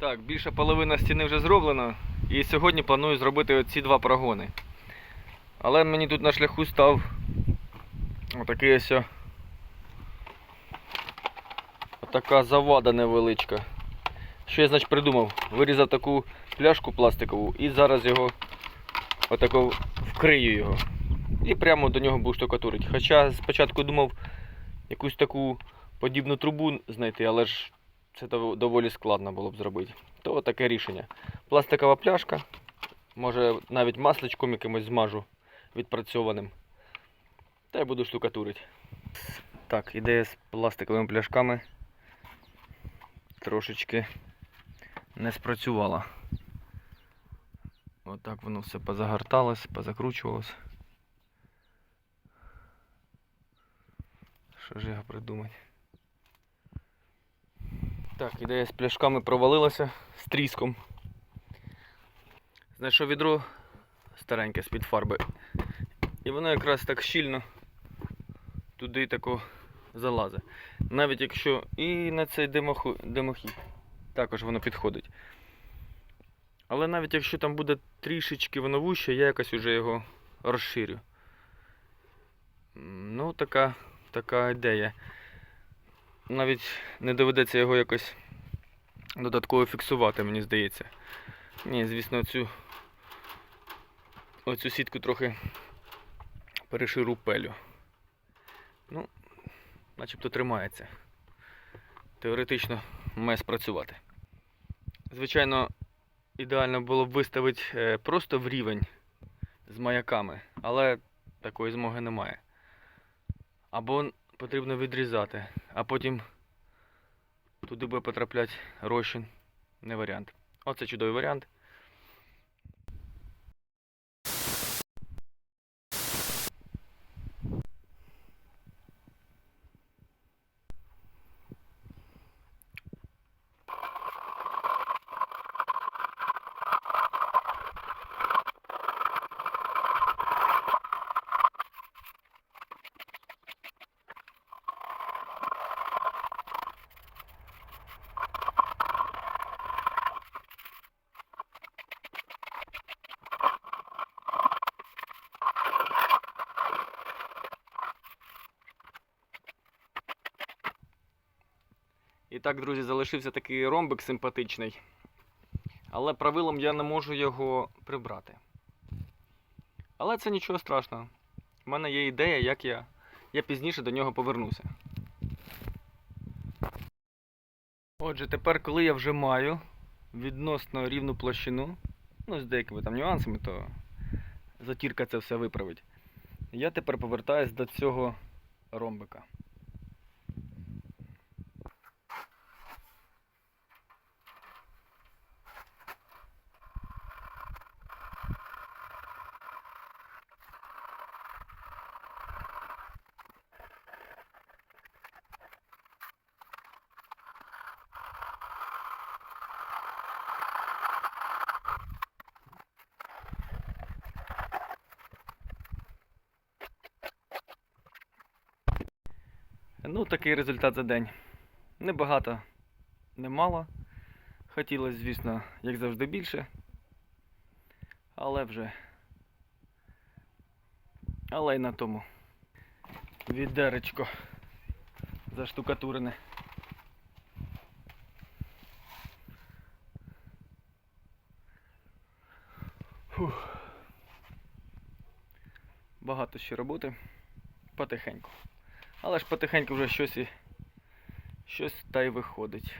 Так, більша половина стіни вже зроблена. І сьогодні планую зробити оці два прогони. Але мені тут на шляху став отакий ось. Отака завада невеличка. Що я значить придумав? Вирізав таку пляшку пластикову і зараз його отако вкрию його. І прямо до нього буду штукатурити. Хоча спочатку думав якусь таку подібну трубу знайти, але ж це доволі складно було б зробити. То таке рішення. Пластикова пляшка, може навіть масличком якимось змажу відпрацьованим. Та й буду штукатурити. Так, ідея з пластиковими пляшками трошечки не спрацювала. Отак воно все позагорталось, позакручувалось. Що ж його придумати? Так, ідея з пляшками провалилася з тріском. Знайшов відро стареньке з-під фарби. І воно якраз так щільно туди тако залазить. Навіть якщо і на цей димоху... димохід також воно підходить. Але навіть якщо там буде трішечки воно вуще, я якось уже його розширю. Ну, така, така ідея. Навіть не доведеться його якось додатково фіксувати, мені здається. Ні, звісно, цю оцю сітку трохи переширу пелю. Ну, начебто тримається. Теоретично має спрацювати. Звичайно, ідеально було б виставити е, просто в рівень з маяками, але такої змоги немає. Або потрібно відрізати, а потім туди буде потрапляти розчин. Не варіант. Оце чудовий варіант. І так, друзі, залишився такий ромбик симпатичний. Але правилом я не можу його прибрати. Але це нічого страшного. У мене є ідея, як я, я пізніше до нього повернуся. Отже, тепер, коли я вже маю відносно рівну площину, ну, з деякими там нюансами, то затірка це все виправить. Я тепер повертаюсь до цього ромбика. Ну, такий результат за день. Небагато, немало. Хотілося, звісно, як завжди більше. Але вже. Але й на тому. Відеречко заштукатурене. Фух. Багато ще роботи. Потихеньку. Але ж потихеньку вже щось і щось та й виходить.